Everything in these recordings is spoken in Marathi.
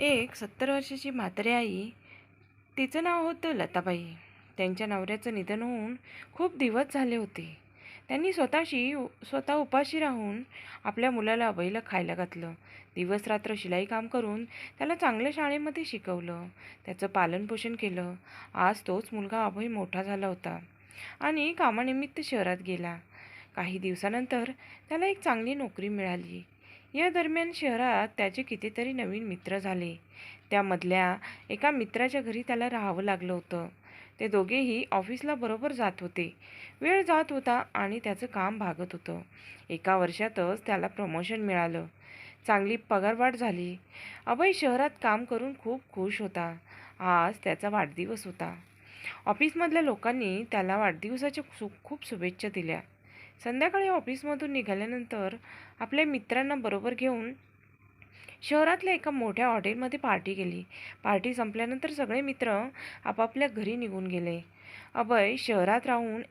एक सत्तर वर्षाची म्हातारी आई तिचं नाव होतं लताबाई. त्यांच्या नवऱ्याचं निधन होऊन खूप दिवस झाले होते. त्यांनी स्वतःशी स्वतः उपाशी राहून आपल्या मुलाला अभयला खायला घातलं. दिवस रात्र शिलाई काम करून त्याला चांगल्या शाळेमध्ये शिकवलं. त्याचं पालनपोषण केलं. आज तोच मुलगा अभय मोठा झाला होता आणि कामानिमित्त शहरात गेला. काही दिवसानंतर त्याला एक चांगली नोकरी मिळाली. या दरम्यान शहरात त्याचे कितीतरी नवीन मित्र झाले. त्यामधल्या एका मित्राच्या घरी त्याला राहावं लागलं होतं. ते दोघेही ऑफिसला बरोबर जात होते. वेळ जात होता आणि त्याचं काम भागत होतं. एका वर्षातच त्याला प्रमोशन मिळालं. चांगली पगारवाढ झाली. अभय शहरात काम करून खूप खुश होता. आज त्याचा वाढदिवस होता. ऑफिसमधल्या लोकांनी त्याला वाढदिवसाच्या सु खूप शुभेच्छा दिल्या. संध्याकाळी ऑफिसमधून निघाल्यानंतर आपल्या मित्रांना बरोबर घेऊन शहरातल्या एका मोठ्या हॉटेलमध्ये पार्टी केली. पार्टी संपल्यानंतर सगळे मित्र आपापल्या घरी निघून गेले. अभय शहरात राहून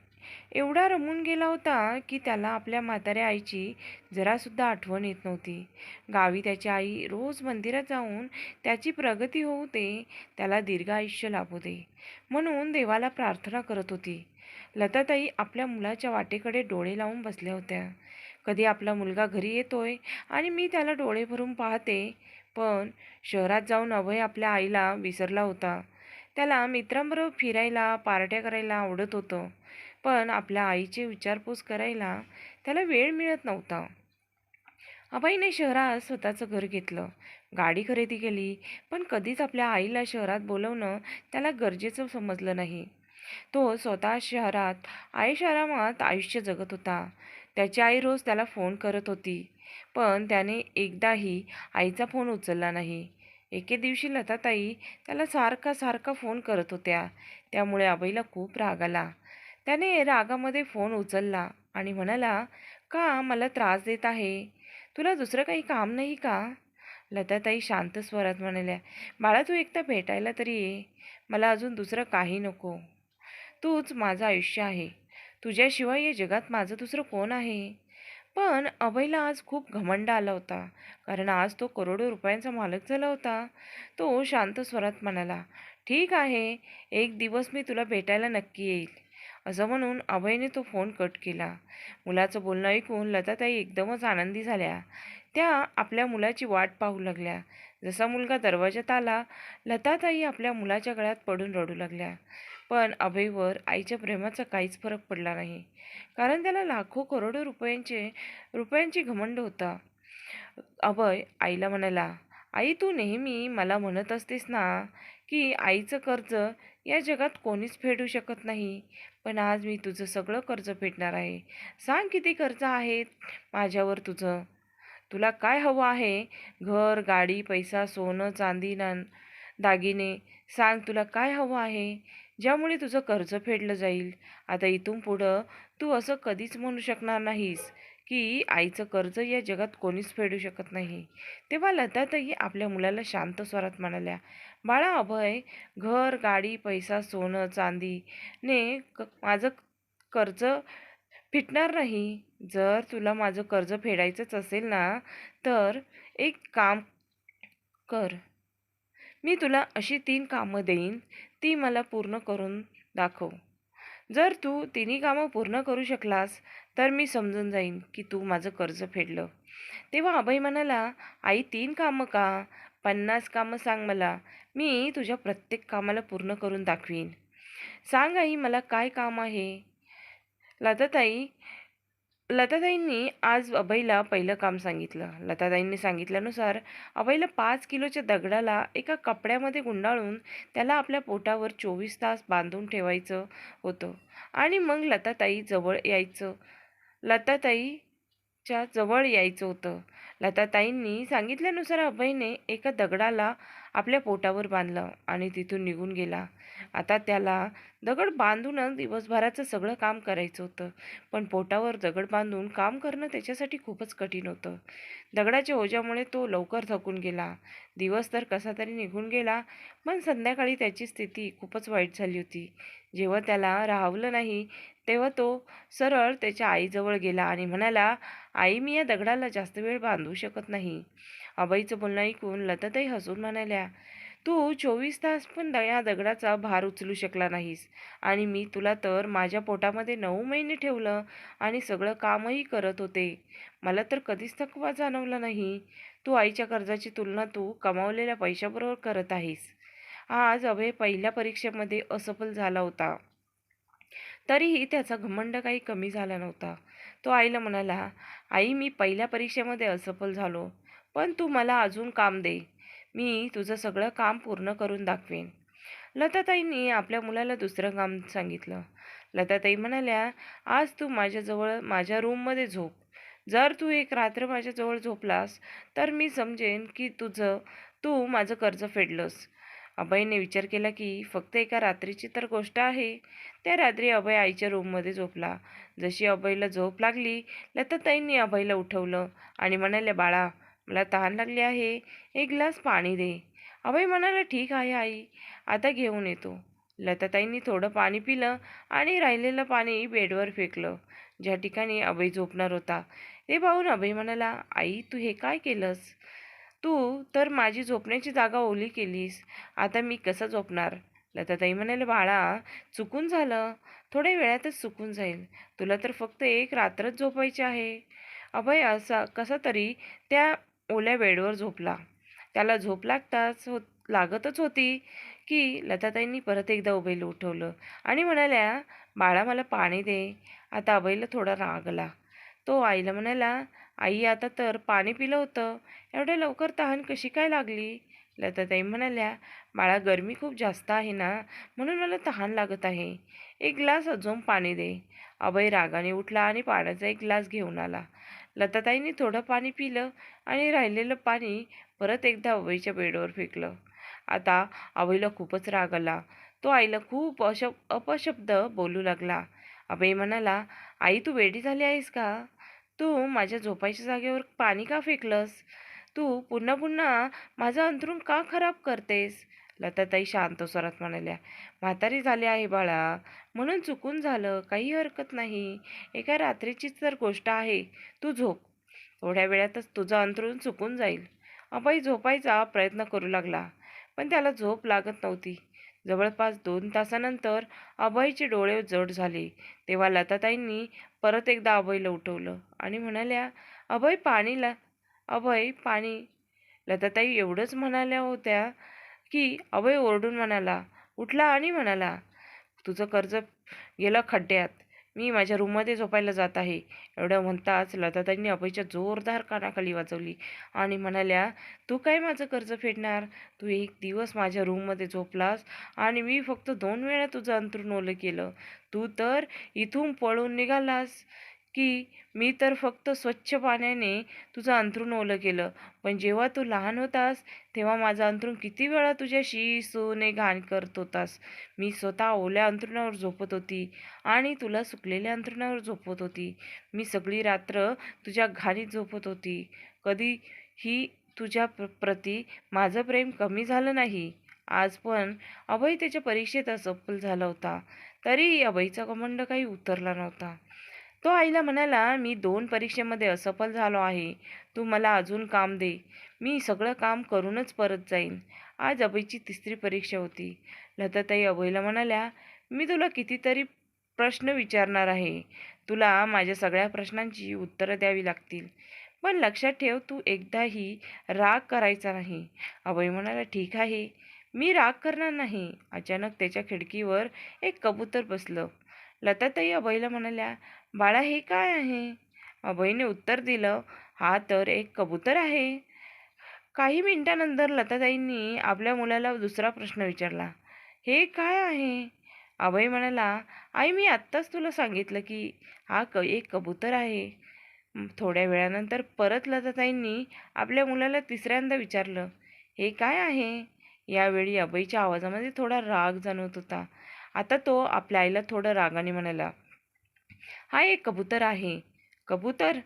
एवढा रमून गेला होता की त्याला आपल्या म्हाताऱ्या आईची जरासुद्धा आठवण येत नव्हती. गावी त्याची आई रोज मंदिरात जाऊन त्याची प्रगती होऊ दे त्याला दीर्घ आयुष्य लाभू दे. म्हणून देवाला प्रार्थना करत होती. लताताई आपल्या मुलाच्या वाटेकडे डोळे लावून बसल्या होत्या. कधी आपला मुलगा घरी येतोय आणि मी त्याला डोळे भरून पाहते पण शहरात जाऊन अभय आपल्या आईला विसरला होता. त्याला मित्रांबरोबर फिरायला पार्ट्या करायला आवडत होतं पण आपल्या आईची विचारपूस करायला त्याला वेळ मिळत नव्हता. अभयने शहरात स्वतःचं घर घेतलं. गाडी खरेदी केली पण कधीच आपल्या आईला शहरात बोलवणं त्याला गरजेचं समजलं नाही. तो स्वतः शहरात आयुष्यारामात आयुष्य जगत होता. त्याची आई रोज त्याला फोन करत होती पण त्याने एकदाही आईचा फोन उचलला नाही. एके दिवशी लताताई त्याला सारखा सारखा फोन करत होत्या. त्यामुळे आबाईला खूप राग आला. त्याने रागामध्ये फोन उचलला आणि म्हणाला का मला त्रास देत आहे? तुला दुसरं काही काम नाही का? लताताई शांत स्वरात म्हणाल्या बाळा तू एकदा भेटायला तरी ये. मला अजून दुसरं काही नको. तूच माझं आयुष्य आहे. तुझ्याशिवाय या जगात माझं दुसरं कोण आहे? पण अभयला आज खूप घमंड आला होता. कारण आज तो करोडो रुपयांचा मालक झाला होता. तो शांत स्वरात म्हणाला ठीक आहे एक दिवस मी तुला भेटायला नक्की येईल. असं म्हणून अभयने तो फोन कट केला. मुलाचं बोलणं ऐकून लताताई एकदमच आनंदी झाल्या. त्या आपल्या मुलाची वाट पाहू लागल्या. जसा मुलगा दरवाजात आला लताताई आपल्या मुलाच्या गळ्यात पडून रडू लागल्या. पण अभयवर आईच्या प्रेमाचा काहीच फरक पडला नाही. कारण त्याला लाखो करोडो रुपयांचे रुपयांची घमंड होता. अभय आईला म्हणाला आई तू नेहमी मला म्हणत असतेस ना की आईचं कर्ज या जगात कोणीच फेडू शकत नाही. पण आज मी तुझं सगळं कर्ज फेडणार आहे. सांग किती कर्ज आहेत माझ्यावर तुझं. तुला काय हवं आहे? घर गाडी पैसा सोनं चांदी ना दागिने. सांग तुला काय हवं आहे? ज्यामुळे तुझं कर्ज फेडलं जाईल. आता इथून पुढं तू असं कधीच म्हणू शकणार नाहीस की आईचं कर्ज या जगात कोणीच फेडू शकत नाही. तेव्हा लतातही आपल्या मुलाला शांत स्वरात म्हणाल्या बाळा अभय घर गाडी पैसा सोनं चांदीने क माझं कर्ज फिटणार नाही. जर तुला माझं कर्ज फेडायचंच असेल ना तर एक काम कर. मी तुला अशी तीन कामं देईन ती मला पूर्ण करून दाखव. जर तू तिन्ही कामं पूर्ण करू शकलास तर मी समजून जाईन की तू माझं कर्ज फेडलं. तेव्हा अभय म्हणाला आई तीन कामं का? पन्नास कामं सांग मला. मी तुझ्या प्रत्येक कामाला पूर्ण करून दाखवीन. सांग आई मला काय काम आहे? लताताई लताताईंनी आज अभयला पहिलं काम सांगितलं. लताताईंनी सांगितल्यानुसार अभयला पाच किलोच्या दगडाला एका कपड्यामध्ये गुंडाळून त्याला आपल्या पोटावर चोवीस तास बांधून ठेवायचं होतं आणि मग लताताई जवळ यायचं. लताताईच्या जवळ यायचं होतं. लताताईंनी सांगितल्यानुसार अभयने एका दगडाला आपल्या पोटावर बांधलं आणि तिथून निघून गेला. आता त्याला दगड बांधूनच दिवसभराचं सगळं काम करायचं होतं. पण पोटावर दगड बांधून काम करणं त्याच्यासाठी खूपच कठीण होतं. दगडाच्या ओझ्यामुळे तो लवकर थकून गेला. दिवस तर कसा तरी निघून गेला पण संध्याकाळी त्याची स्थिती खूपच वाईट झाली होती. जेव्हा त्याला राहावलं नाही तेव्हा तो सरळ त्याच्या आईजवळ गेला आणि म्हणाला आई मी या दगडाला जास्त वेळ बांधू शकत नाही. अबाईचं बोलणं ऐकून लताताई हसून म्हणाल्या तू चोवीस तास पण या दगडाचा भार उचलू शकला नाहीस. आणि मी तुला तर माझ्या पोटामध्ये नऊ महिने ठेवलं आणि सगळं कामही करत होते. मला तर कधीच थकवा जाणवला नाही. तू आईच्या कर्जाची तुलना तू कमावलेल्या पैशाबरोबर करत आहेस. आज अभय पहिल्या परीक्षेमध्ये असफल झाला होता. तरीही त्याचा घमंड काही कमी झाला नव्हता. तो आईला म्हणाला आई मी पहिल्या परीक्षेमध्ये असफल झालो. पण तू मला अजून काम दे. मी तुझं सगळं काम पूर्ण करून दाखवेन. लताताईंनी आपल्या मुलाला दुसरं काम सांगितलं. लताताई म्हणाल्या आज तू माझ्याजवळ माझ्या रूममध्ये झोप. जर तू एक रात्र माझ्याजवळ झोपलास तर मी समजेन की तुझं तू माझं कर्ज फेडलंस. अभयने विचार केला की फक्त एका रात्रीची तर गोष्ट आहे. त्या रात्री अभय आईच्या रूममध्ये झोपला. जशी अभयला झोप लागली लताताईंनी अभयला उठवलं आणि म्हणाले बाळा मला तहान लागली आहे. एक ग्लास पाणी दे. अभय म्हणाला ठीक आहे आई. आता घेऊन येतो. लताताईंनी थोडं पाणी पिलं आणि राहिलेलं पाणी बेडवर फेकलं. ज्या ठिकाणी अभय झोपणार होता ते पाहून अभय म्हणाला आई तू हे काय केलंस? तू तर माझी झोपण्याची जागा ओली केलीस. आता मी कसं झोपणार? लताताई म्हणाले बाळा चुकून झालं. थोड्या वेळातच चुकून जाईल. तुला तर फक्त एक रात्रच झोपायची आहे. अभय असा कसा तरी त्या ओल्या बेडवर झोपला. त्याला झोप लागताच होत लागतच होती की लताताईंनी परत एकदा उभेलं उठवलं आणि म्हणाल्या बाळा मला पाणी दे. आता अभयला थोडा राग आला. तो आईला म्हणाला आई आता तर पाणी पिलं होतं. एवढ्या लवकर तहान कशी काय लागली? लताताई म्हणाल्या बाळा गरमी खूप जास्त आहे ना म्हणून मला तहान लागत आहे. एक ग्लास अजून पाणी दे. अभय रागाने उठला आणि पाण्याचा एक ग्लास घेऊन आला. लताताईंनी थोडं पाणी पिलं आणि राहिलेलं पाणी परत एकदा आवईच्या बेडवर फेकलं. आता आवईला खूपच राग आला. तो आईला खूप अशब अपशब्द बोलू लागला. अभय म्हणाला आई तू वेडी झाली आहेस का? तू माझ्या झोपायच्या जागेवर पाणी का फेकलंस? तू पुन्हा पुन्हा माझं अंथरूण का खराब करतेस? लताताई शांत स्वरात म्हणाल्या म्हातारी झाली आहे बाळा. म्हणून चुकून झालं. काही हरकत नाही. एका रात्रीचीच तर गोष्ट आहे. तू झोप. थोड्या वेळातच तुझं अंथरूण चुकून जाईल. अभय झोपायचा प्रयत्न करू लागला पण त्याला झोप लागत नव्हती. जवळपास दोन तासानंतर अभयचे डोळे जड झाले. तेव्हा लताताईंनी परत एकदा अभयला उठवलं आणि म्हणाल्या अभय पाणीला अभय पाणी. लताताई एवढंच म्हणाल्या होत्या की अभय ओरडून म्हणाला उठला आणि म्हणाला तुझं कर्ज गेलं खड्ड्यात. मी माझ्या रूममध्ये झोपायला जात आहे. एवढं म्हणताच लताताईंनी अभयच्या जोरदार कानाखाली वाजवली आणि म्हणाल्या तू काय माझं कर्ज फेडणार? तू एक दिवस माझ्या रूममध्ये झोपलास आणि मी फक्त दोन वेळा तुझं अंथरूण ओलं केलं. तू तर इथून पळून निघालास. की मी तर फक्त स्वच्छ पाण्याने तुझं अंथरूण ओलं केलं. पण जेव्हा तू लहान होतास तेव्हा माझं अंथरूण किती वेळा तुझ्याशी सोने घाण करत होतास. मी स्वतः ओल्या अंथरुणावर झोपत होती आणि तुला सुकलेल्या अंथरुणावर झोपत होती. मी सगळी रात्र तुझ्या घाणीत झोपत होती. कधी ही तुझ्या प्र प्रती माझं प्रेम कमी झालं नाही. आज पण अभय त्याच्या परीक्षेत असफल झाला होता. तरीही अभयचा कमंड काही उतरला नव्हता. तो आईला म्हणाला मी दोन परीक्षेमध्ये असफल झालो आहे. तू मला अजून काम दे. मी सगळं काम करूनच परत जाईन. आज अभयची तिसरी परीक्षा होती. लताताई अभयला म्हणाल्या मी तुला कितीतरी प्रश्न विचारणार आहे. तुला माझ्या सगळ्या प्रश्नांची उत्तरं द्यावी लागतील. पण लक्षात ठेव तू एकदाही राग करायचा नाही. अभय म्हणाला ठीक आहे. मी राग करणार नाही. अचानक त्याच्या खिडकीवर एक कबूतर बसलं. लताताई अभयला म्हणाल्या बाळा हे काय आहे? अभयने उत्तर दिलं हा तर एक कबूतर आहे. काही मिनिटानंतर लताताईंनी आपल्या मुलाला दुसरा प्रश्न विचारला हे काय आहे? अभय म्हणाला आई मी आत्ताच तुला सांगितलं की हा क एक कबूतर आहे. थोड्या वेळानंतर परत लताताईंनी आपल्या मुलाला तिसऱ्यांदा विचारलं हे काय आहे? यावेळी अभयच्या आवाजामध्ये थोडा राग जाणवत होता. आता तो आपल्या आईला थोडं रागाने म्हणाला हा एक कबूतर आहे. कबूतर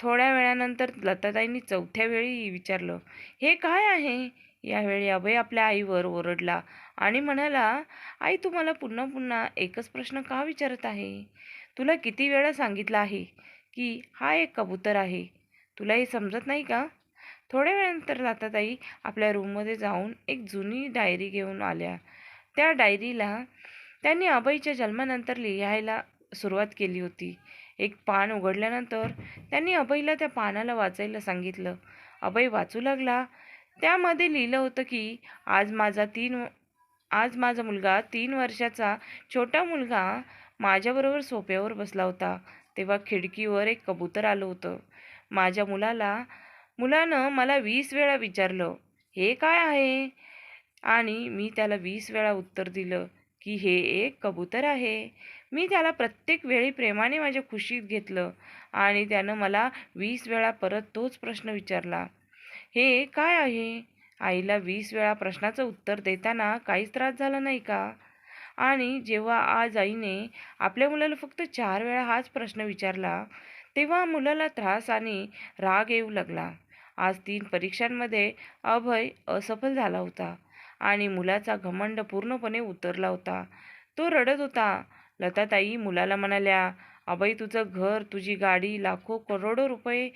थोड्या वेळानंतर लताताईंनी चौथ्या वेळी विचारलं हे काय आहे? यावेळी अभय आपल्या आईवर ओरडला आणि म्हणाला आई तू मला पुन्हा पुन्हा एकच प्रश्न का विचारत आहे? तुला किती वेळा सांगितलं आहे की हा एक कबूतर आहे. तुला हे समजत नाही का? थोड्या वेळानंतर लताताई आपल्या रूममध्ये जाऊन एक जुनी डायरी घेऊन आल्या. त्या डायरीला त्यांनी अभयच्या जन्मानंतर लिहायला सुरुवात केली होती. एक पान उघडल्यानंतर त्यांनी अभयला त्या पानाला वाचायला सांगितलं. अभय वाचू लागला. त्यामध्ये लिहिलं होतं की आज माझा तीन आज माझा मुलगा तीन वर्षाचा छोटा मुलगा माझ्याबरोबर सोप्यावर बसला होता. तेव्हा खिडकीवर एक कबूतर आलं होतं. माझ्या मुलाला मुलानं मला वीस वेळा विचारलं हे काय आहे? आणि मी त्याला वीस वेळा उत्तर दिलं की हे एक कबूतर आहे. मी त्याला प्रत्येक वेळी प्रेमाने माझ्या खुशीत घेतलं आणि त्यानं मला वीस वेळा परत तोच प्रश्न विचारला. हे काय आहे? आईला वीस वेळा प्रश्नाचं उत्तर देताना काहीच त्रास झाला नाही का? आणि जेव्हा आज आईने आपल्या मुलाला फक्त चार वेळा हाच प्रश्न विचारला तेव्हा मुलाला त्रास आणि राग येऊ लागला. आज तीन परीक्षांमध्ये अभय असफल झाला होता आणि मुलाचा घमंड पूर्णपणे उतरला होता. तो रडत होता लताताई मुलाला म्हणाल्या अभय तुझं घर तुझी गाडी लाखो करोडो रुपये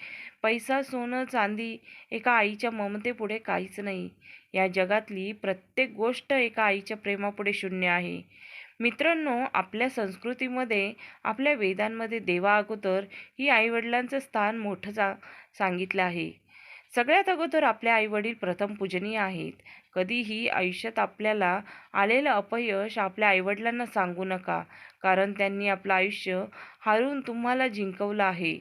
पैसा सोनं चांदी एका आईच्या ममतेपुढे काहीच नाही. या जगातली प्रत्येक गोष्ट एका आईच्या प्रेमापुढे शून्य आहे. मित्रांनो आपल्या संस्कृतीमध्ये आपल्या वेदांमध्ये देवा अगोदर ही आईवडिलांचं स्थान मोठं जा सांगितलं आहे. सगळ्यात अगोदर आपले आईवडील प्रथम पूजनीय आहेत. कधीही आयुष्यात आपल्याला आलेलं अपयश आपल्या आईवडिलांना सांगू नका. कारण त्यांनी आपलं आयुष्य हारून तुम्हाला जिंकवलं आहे.